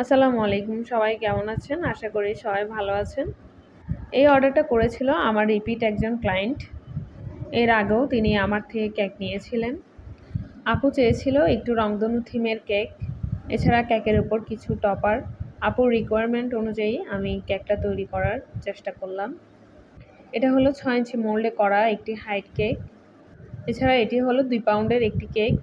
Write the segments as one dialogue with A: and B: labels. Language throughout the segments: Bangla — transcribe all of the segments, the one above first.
A: আসসালামু আলাইকুম। সবাই কেমন আছেন? আশা করি সবাই ভালো আছেন। এই অর্ডারটা করেছিল আমার রিপিট একজন ক্লায়েন্ট। এর আগেও তিনি আমার থেকে কেক নিয়েছিলেন। আপু চেয়েছিল একটু রংধনু থিমের কেক। এছাড়া কেকের উপর কিছু টপার। আপুর রিকোয়ারমেন্ট অনুযায়ী আমি কেকটা তৈরি করার চেষ্টা করলাম। এটা হলো ছয় ইঞ্চি মোল্ডে করা একটি হাইট কেক। এছাড়া এটি হলো দুই পাউন্ডের একটি কেক।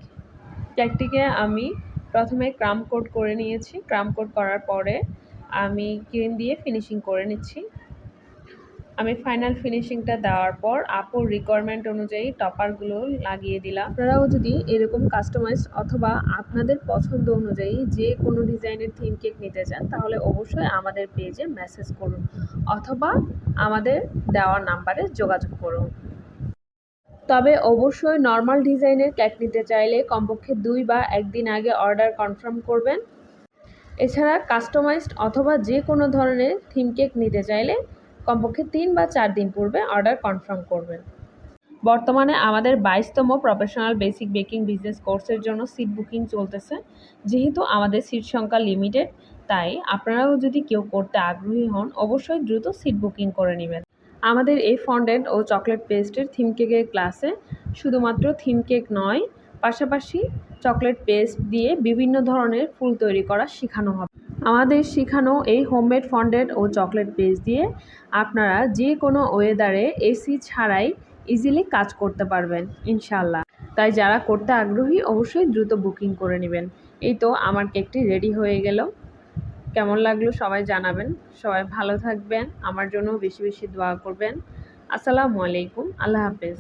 A: কেকটিকে আমি প্রথমে ক্রাম কোট করে নিয়েছি। ক্রাম কোট করার পরে আমি ক্রিম দিয়ে ফিনিশিং করে নিচ্ছি। আমি ফাইনাল ফিনিশিংটা দেওয়ার পর আপুর রিকোয়ারমেন্ট অনুযায়ী টপারগুলো লাগিয়ে দিলাম। আপনারাও যদি এরকম কাস্টমাইজ অথবা আপনাদের পছন্দ অনুযায়ী যে কোনো ডিজাইনের থিম কেক নিতে চান, তাহলে অবশ্যই আমাদের পেজে মেসেজ করুন অথবা আমাদের দেওয়ার নাম্বারে যোগাযোগ করুন। তবে অবশ্যই নর্মাল ডিজাইনের কেক নিতে চাইলে কমপক্ষে দুই বা একদিন আগে অর্ডার কনফার্ম করবেন। এছাড়া কাস্টমাইজড অথবা যে কোনো ধরনের থিম কেক নিতে চাইলে কমপক্ষে তিন বা চার দিন পূর্বে অর্ডার কনফার্ম করবেন। বর্তমানে আমাদের বাইশতম প্রফেশনাল বেসিক বেকিং বিজনেস কোর্সের জন্য সিট বুকিং চলতেছে। যেহেতু আমাদের সিট সংখ্যা লিমিটেড, তাই আপনারাও যদি কেউ করতে আগ্রহী হন, অবশ্যই দ্রুত সিট বুকিং করে নেবেন। আমাদের এই ফন্ডেন্ট ও চকলেট পেস্টের থিম কেকের ক্লাসে শুধুমাত্র থিম কেক নয়, পাশাপাশি চকলেট পেস্ট দিয়ে বিভিন্ন ধরনের ফুল তৈরি করা শেখানো হবে। আমাদের শেখানো এই হোমমেড ফন্ডেন্ট ও চকলেট পেস্ট দিয়ে আপনারা যে কোনো ওয়েদারে এসি ছাড়াই ইজিলি কাজ করতে পারবেন ইনশাল্লাহ তাই যারা করতে আগ্রহী, অবশ্যই দ্রুত বুকিং করে নেবেন। এই তো আমার কেকটি রেডি হয়ে গেল। কেমন লাগল সবাই জানাবেন। সবাই ভালো থাকবেন, আমার জন্য বেশি বেশি দোয়া করবেন। আসসালামু আলাইকুম, আল্লাহ হাফেজ।